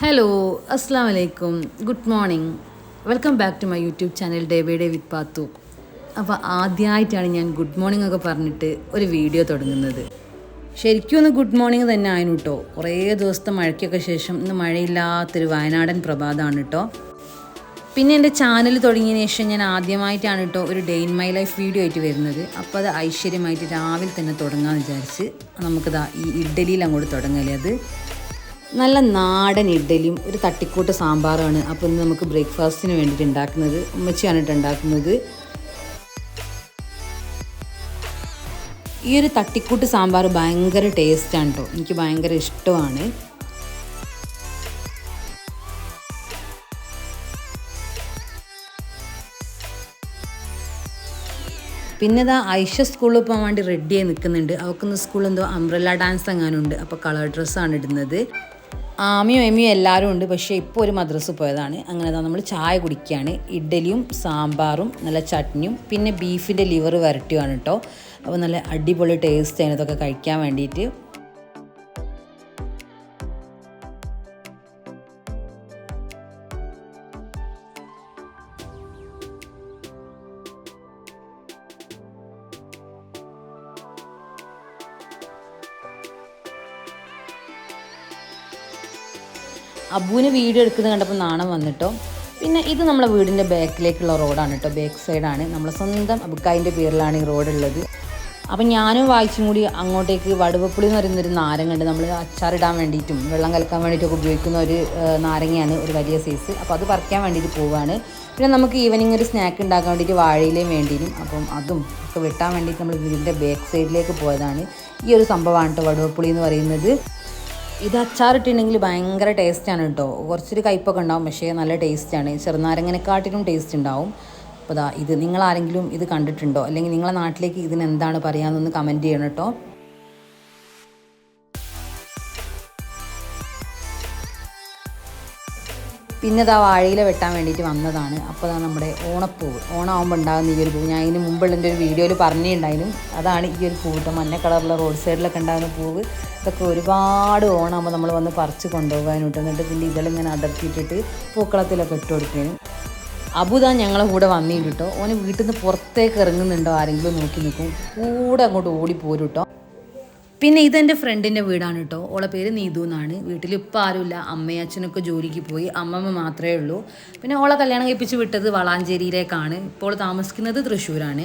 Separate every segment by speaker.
Speaker 1: Hello അസ്സാം വലൈക്കും good morning welcome back to my YouTube channel day by day with Pathu അപ്പോൾ ആദ്യമായിട്ടാണ് ഞാൻ ഗുഡ് മോർണിംഗ് ഒക്കെ പറഞ്ഞിട്ട് ഒരു വീഡിയോ തുടങ്ങുന്നത്. ശരിക്കും ഒന്ന് ഗുഡ് മോർണിംഗ് തന്നെ ആയിരുന്നു കേട്ടോ കുറേ ദിവസത്തെ മഴയ്ക്കൊക്കെ ശേഷം ഇന്ന് മഴയില്ലാത്തൊരു വയനാടൻ പ്രഭാതമാണ് കേട്ടോ പിന്നെ എന്റെ ചാനൽ തുടങ്ങിയതിന് ശേഷം ഞാൻ ആദ്യമായിട്ടാണ് കേട്ടോ ഒരു day in my life video ആയിട്ട് വരുന്നത്. അപ്പോൾ അത് ഐശ്വര്യമായിട്ട് രാവിലെ തന്നെ തുടങ്ങാമെന്ന് വിചാരിച്ച് നമുക്കിതാ ഈ ഇഡ്ഡലിയിൽ അങ്ങോട്ട് തുടങ്ങല്ലേ അത്. നല്ല നാടൻ ഇഡ്ഡലിയും ഒരു തട്ടിക്കൂട്ട് സാമ്പാറാണ് അപ്പോൾ ഇന്ന് നമുക്ക് ബ്രേക്ക്ഫാസ്റ്റിന് വേണ്ടിയിട്ട് ഉണ്ടാക്കുന്നത്. ഉമ്മച്ചിയാണ് കേട്ടോ ഉണ്ടാക്കുന്നത്. ഈ ഒരു തട്ടിക്കൂട്ട് സാമ്പാർ ഭയങ്കര ടേസ്റ്റാണ് കേട്ടോ എനിക്ക് ഭയങ്കര ഇഷ്ടമാണ്. പിന്നെ ഇതാ ഐഷ സ്കൂളിൽ പോകാൻ വേണ്ടി റെഡിയായി നിൽക്കുന്നുണ്ട് അവൾക്കൊന്ന് സ്കൂളിൽ എന്തോ അംബ്രല്ല ഡാൻസ് എങ്ങാനുണ്ട്. അപ്പോൾ കളർ ഡ്രസ്സാണ് ഇടുന്നത്. ആമിയും എമിയും എല്ലാവരും ഉണ്ട് പക്ഷേ ഇപ്പോൾ ഒരു മദ്രസ് പോയതാണ്. അങ്ങനെ നമ്മൾ ചായ കുടിക്കുകയാണ് ഇഡ്ഡലിയും സാമ്പാറും നല്ല ചട്നിയും പിന്നെ ബീഫിന്റെ ലിവർ വരട്ടിയുമാണ് കേട്ടോ അപ്പോൾ നല്ല അടിപൊളി ടേസ്റ്റ് ഇതൊക്കെ കഴിക്കാൻ വേണ്ടിയിട്ട്. അബുവിന് വീഡിയോ എടുക്കുന്നത് കണ്ടപ്പോൾ നാണം വന്നിട്ടോ. പിന്നെ ഇത് നമ്മളെ വീടിന്റെ ബാക്കിലേക്കുള്ള റോഡാണ് കേട്ടോ. ബാക്ക് സൈഡാണ്. നമ്മളെ സ്വന്തം അബുക്കായിന്റെ പേരിലാണ് ഈ റോഡുള്ളത്. അപ്പം ഞാനും വായിച്ചും കൂടി അങ്ങോട്ടേക്ക് വടുവപ്പുളി എന്ന് പറയുന്നൊരു നാരങ്ങ ഉണ്ട്. നമ്മൾ അച്ചാറിടാൻ വേണ്ടിയിട്ടും വെള്ളം കലക്കാൻ വേണ്ടിയിട്ടൊക്കെ ഉപയോഗിക്കുന്ന ഒരു നാരങ്ങയാണ് ഒരു വലിയ സൈസ്. അപ്പോൾ അത് പറിക്കാൻ വേണ്ടിയിട്ട് പോവുകയാണ് പിന്നെ നമുക്ക് ഈവനിങ് ഒരു സ്നാക്ക് ഉണ്ടാക്കാൻ വേണ്ടിയിട്ട് വാഴയിലേയും വേണ്ടിയും അപ്പം അതും ഒക്കെ വെട്ടാൻ വേണ്ടിയിട്ട് നമ്മൾ വീടിന്റെ ബാക്ക് സൈഡിലേക്ക് പോയതാണ്. ഈ ഒരു സംഭവമാണ് കേട്ടോ വടുവപ്പുളി എന്ന് പറയുന്നത്. ഇത് അച്ചാറിട്ടുണ്ടെങ്കിൽ ഭയങ്കര ടേസ്റ്റാണ് കേട്ടോ. കുറച്ചൊരു കയ്പൊക്കെ ഉണ്ടാവും പക്ഷേ നല്ല ടേസ്റ്റാണ്. ചെറുനാരങ്ങനെക്കാട്ടിലും ടേസ്റ്റ് ഉണ്ടാവും. അപ്പോൾ ഇത് നിങ്ങൾ ആരെങ്കിലും ഇത് കണ്ടിട്ടുണ്ടോ? അല്ലെങ്കിൽ നിങ്ങളെ നാട്ടിലേക്ക് ഇതിന് എന്താണ് പറയാമെന്നൊന്ന് കമന്റ് ചെയ്യണം കേട്ടോ. പിന്നെ ഇതാ വാഴയില വെട്ടാൻ വേണ്ടിയിട്ട് വന്നതാണ്. അപ്പോൾ അതാണ് നമ്മുടെ ഓണപ്പൂവ്. ഓണമാകുമ്പോൾ ഉണ്ടാകുന്ന ഈ ഒരു പൂവ്. ഞാൻ ഇതിന് മുമ്പുള്ള എന്റെ ഒരു വീഡിയോയിൽ പറഞ്ഞിട്ടുണ്ടായിരുന്നു. അതാണ് ഈ ഒരു പൂവ് മഞ്ഞ കളറുള്ള റോഡ് സൈഡിലൊക്കെ ഉണ്ടാകുന്ന പൂവ്. ഇതൊക്കെ ഒരുപാട് ഓണമാകുമ്പോൾ നമ്മൾ വന്ന് പറിച്ച് കൊണ്ടുപോകാനായിട്ട് എന്നിട്ട് ഇതിന്റെ ഇതളിങ്ങനെ അടർത്തിയിട്ടിട്ട് പൂക്കളത്തിലൊക്കെ ഇട്ട് കൊടുക്കാനും. അബുദാൻ ഞങ്ങളെ കൂടെ വന്നിട്ട് ഓന് വീട്ടിൽ നിന്ന് പുറത്തേക്ക് ഇറങ്ങുന്നുണ്ടോ ആരെങ്കിലും നോക്കി നിൽക്കും. കൂടെ അങ്ങോട്ട് ഓടി പോരും കേട്ടോ. പിന്നെ ഇതെന്റെ ഫ്രണ്ടിന്റെ വീടാണ് കേട്ടോ ഓളെ പേര് നീതു എന്നാണ്. വീട്ടിൽ ഇപ്പം ആരുമില്ല അമ്മയും അച്ഛനൊക്കെ ജോലിക്ക് പോയി. അമ്മമ്മ മാത്രമേ ഉള്ളൂ. പിന്നെ ഓളെ കല്യാണം കഴിപ്പിച്ച് വിട്ടത് വളാഞ്ചേരിയിലേക്കാണ്. ഇപ്പോൾ താമസിക്കുന്നത് തൃശ്ശൂരാണ്.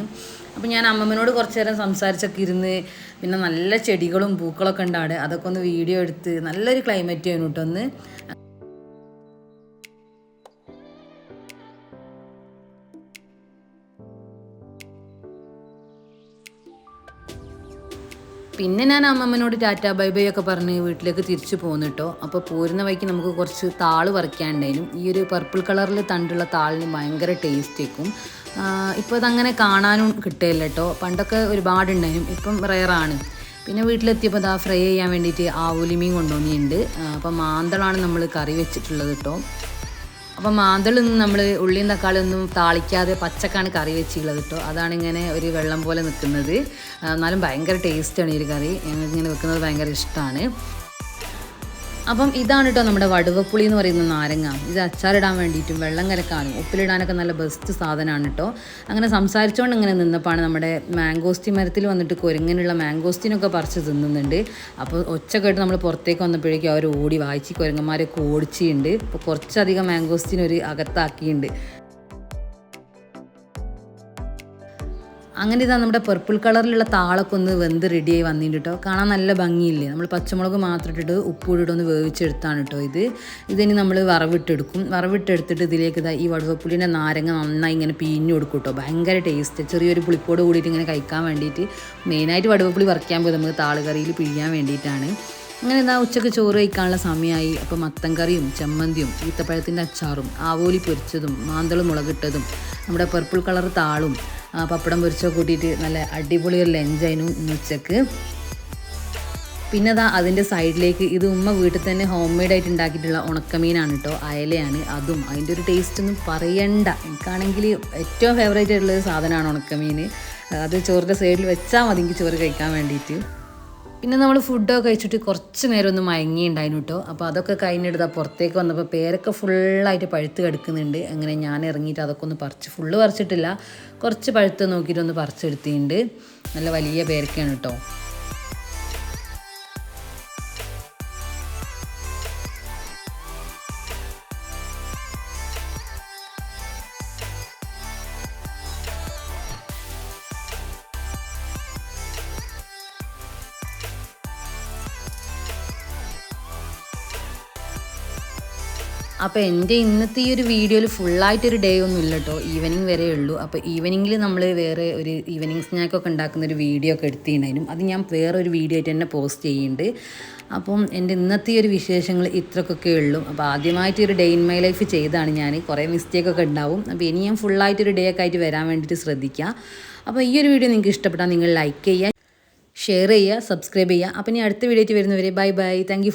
Speaker 1: അപ്പം ഞാൻ അമ്മമ്മനോട് കുറച്ച് നേരം സംസാരിച്ചൊക്കെ ഇരുന്ന് പിന്നെ നല്ല ചെടികളും പൂക്കളൊക്കെ ഉണ്ടാണ് അതൊക്കെ ഒന്ന് വീഡിയോ എടുത്ത് നല്ലൊരു ക്ലൈമറ്റ് ആയിരുന്നു കേട്ടോ ഒന്ന് പിന്നെ ഞാൻ അമ്മമ്മനോട് ടാറ്റ ബൈ ബൈ ഒക്കെ പറഞ്ഞ് വീട്ടിലേക്ക് തിരിച്ചു പോകുന്നു കേട്ടോ അപ്പോൾ പോരുന്ന വഴിക്ക് നമുക്ക് കുറച്ച് താൾ പറിക്കാനുണ്ടായിരുന്നു ഈ ഒരു പർപ്പിൾ കളറിൽ തണ്ടുള്ള താളിന് ഭയങ്കര ടേസ്റ്റേക്കും ഇപ്പോൾ അതങ്ങനെ കാണാനും കിട്ടില്ല കേട്ടോ പണ്ടൊക്കെ ഒരുപാടുണ്ടായിരുന്നു. ഇപ്പം റയറാണ് പിന്നെ വീട്ടിലെത്തിയപ്പോൾ അതാ ഫ്രൈ ചെയ്യാൻ വേണ്ടിയിട്ട് ആവൂലിമീൻ കൊണ്ടുവന്നിട്ടുണ്ട്. അപ്പം മാന്തളാണ് നമ്മൾ കറി വെച്ചിട്ടുള്ളത് കേട്ടോ അപ്പോൾ മാന്തളൊന്നും നമ്മൾ ഉള്ളിയും തക്കാളി ഒന്നും താളിക്കാതെ പച്ചക്കാണ് കറി വെച്ചിട്ടുള്ളത് കേട്ടോ. അതാണ് ഇങ്ങനെ ഒരു വെള്ളം പോലെ നിൽക്കുന്നത് എന്നാലും ഭയങ്കര ടേസ്റ്റാണ് ഈ ഒരു കറി. ഞങ്ങൾക്ക് ഇങ്ങനെ വെക്കുന്നത് ഭയങ്കര ഇഷ്ടമാണ് അപ്പം ഇതാണ് കേട്ടോ നമ്മുടെ വടുവപ്പുളി എന്ന് പറയുന്ന നാരങ്ങ. ഇത് അച്ചാറിടാൻ വേണ്ടിയിട്ടും വെള്ളം കലക്കാനും ഉപ്പിലിടാനൊക്കെ നല്ല ബെസ്റ്റ് സാധനമാണ് കേട്ടോ അങ്ങനെ സംസാരിച്ചുകൊണ്ട് ഇങ്ങനെ നിന്നപ്പോഴാണ് നമ്മുടെ മാംഗോസ്റ്റി മരത്തിൽ വന്നിട്ട് കുരങ്ങനുള്ള മാംഗോസ്റ്റിനൊക്കെ പറിച്ച് തിന്നുന്നുണ്ട്. അപ്പോൾ ഒച്ച കേട്ട് നമ്മൾ പുറത്തേക്ക് വന്നപ്പോഴേക്കും അവർ ഓടി വായിച്ച് കുരങ്ങന്മാരൊക്കെ ഓടിച്ചിട്ടുണ്ട്. അപ്പോൾ കുറച്ചധികം മാംഗോസ്റ്റിനൊരു അകത്താക്കിയിട്ടുണ്ട് അങ്ങനെ ഇതാ നമ്മുടെ പെർപ്പിൾ കളറിലുള്ള താളൊക്കെ ഒന്ന് വെന്ത് റെഡിയായി വന്നിട്ട് കേട്ടോ കാണാൻ നല്ല ഭംഗിയില്ലേ? നമ്മൾ പച്ചമുളക് മാത്രം ഇട്ടിട്ട് ഉപ്പൂടിട്ട് ഒന്ന് വേവിച്ചെടുത്താണ് കേട്ടോ ഇത്. ഇതിനി നമ്മൾ വറവിട്ടെടുക്കും. വറവിട്ടെടുത്തിട്ട് ഇതിലേക്ക് ഇതാ ഈ വടുവപ്പുളിന്റെ നാരങ്ങ നന്നായി ഇങ്ങനെ പിഴിഞ്ഞു കൊടുക്കും കേട്ടോ ഭയങ്കര ടേസ്റ്റ് ചെറിയൊരു പുളിപ്പോട് കൂടിയിട്ട് ഇങ്ങനെ കഴിക്കാൻ വേണ്ടിയിട്ട് മെയിനായിട്ട് വടുവപ്പുളി വറക്കാൻ പോയി നമുക്ക് താളുകറിയിൽ പിഴിയാൻ വേണ്ടിയിട്ടാണ്. അങ്ങനെ എന്താ ഉച്ചയ്ക്ക് ചോറ് കഴിക്കാനുള്ള സമയമായി. അപ്പോൾ മത്തൻ കറിയും ചമ്മന്തിയും ഈത്തപ്പഴത്തിന്റെ അച്ചാറും ആവോലി പൊരിച്ചതും മാന്തളും മുളകിട്ടതും നമ്മുടെ പർപ്പിൾ കളർ താളും പപ്പടം പൊരിച്ചോ കൂട്ടിയിട്ട് നല്ല അടിപൊളി ഒരു ലഞ്ചായിരുന്നു ഇന്ന് ഉച്ചയ്ക്ക്. പിന്നെ അതാ അതിന്റെ സൈഡിലേക്ക് ഇത് ഉമ്മ വീട്ടിൽ തന്നെ ഹോം മെയ്ഡ് ആയിട്ട് ഉണ്ടാക്കിയിട്ടുള്ള ഉണക്കമീനാണ് കേട്ടോ അയലയാണ്. അതും അതിന്റെ ഒരു ടേസ്റ്റ് ഒന്നും പറയണ്ട. എനിക്കാണെങ്കിൽ ഏറ്റവും ഫേവറേറ്റ് ആയിട്ടുള്ള സാധനമാണ് ഉണക്കമീൻ. അത് ചോറിന്റെ സൈഡിൽ വെച്ചാൽ മതി ചോറ് കഴിക്കാൻ വേണ്ടിയിട്ട്. പിന്നെ നമ്മൾ ഫുഡൊക്കെ കഴിച്ചിട്ട് കുറച്ച് നേരം ഒന്ന് മയങ്ങിയുണ്ടായിരുന്നു കേട്ടോ. അപ്പോൾ അതൊക്കെ കഴിഞ്ഞെടുത്താൽ പുറത്തേക്ക് വന്നപ്പോൾ പേരൊക്കെ ഫുള്ളായിട്ട് പഴുത്ത് കിടക്കുന്നുണ്ട്. അങ്ങനെ ഞാൻ ഇറങ്ങിയിട്ട് അതൊക്കെ ഒന്ന് പറിച്ച് ഫുള്ള് പറിച്ചിട്ടില്ല. കുറച്ച് പഴുത്ത് നോക്കിയിട്ട് ഒന്ന് പറിച്ചെടുത്തിട്ടുണ്ട്. നല്ല വലിയ പേരൊക്കെയാണ് കേട്ടോ. അപ്പോൾ എന്റെ ഇന്നത്തെ ഈ ഒരു വീഡിയോയിൽ ഫുള്ളായിട്ടൊരു ഡേ ഒന്നും ഇല്ല കേട്ടോ ഈവനിങ് വരെ ഉള്ളൂ. അപ്പോൾ ഈവനിങ്ങിൽ നമ്മൾ വേറെ ഒരു ഈവനിങ് സ്നാക്കൊക്കെ ഉണ്ടാക്കുന്ന ഒരു വീഡിയോ ഒക്കെ എടുത്തിട്ടുണ്ടായിരുന്നു. അത് ഞാൻ വേറെ ഒരു വീഡിയോ ആയിട്ട് തന്നെ പോസ്റ്റ് ചെയ്യുന്നുണ്ട്. അപ്പം എന്റെ ഇന്നത്തെ ഈ ഒരു വിശേഷങ്ങൾ ഇത്രക്കൊക്കെ ഉള്ളൂ. അപ്പോൾ ആദ്യമായിട്ട് ഒരു ഡേ ഇൻ മൈ ലൈഫ് ചെയ്താണ് ഞാൻ കുറേ മിസ്റ്റേക്ക് ഒക്കെ ഉണ്ടാവും. അപ്പോൾ ഇനി ഞാൻ ഫുള്ളായിട്ടൊരു ഡേ ഒക്കെ ആയിട്ട് വരാൻ വേണ്ടിയിട്ട് ശ്രദ്ധിക്കുക അപ്പോൾ ഈ ഒരു വീഡിയോ നിങ്ങൾക്ക് ഇഷ്ടപ്പെട്ടാൽ നിങ്ങൾ ലൈക്ക് ചെയ്യുക ഷെയർ ചെയ്യുക സബ്സ്ക്രൈബ് ചെയ്യുക അപ്പോൾ ഇനി അടുത്ത വീഡിയോ ആയിട്ട് വരുന്നവരെ ബൈ ബൈ താങ്ക്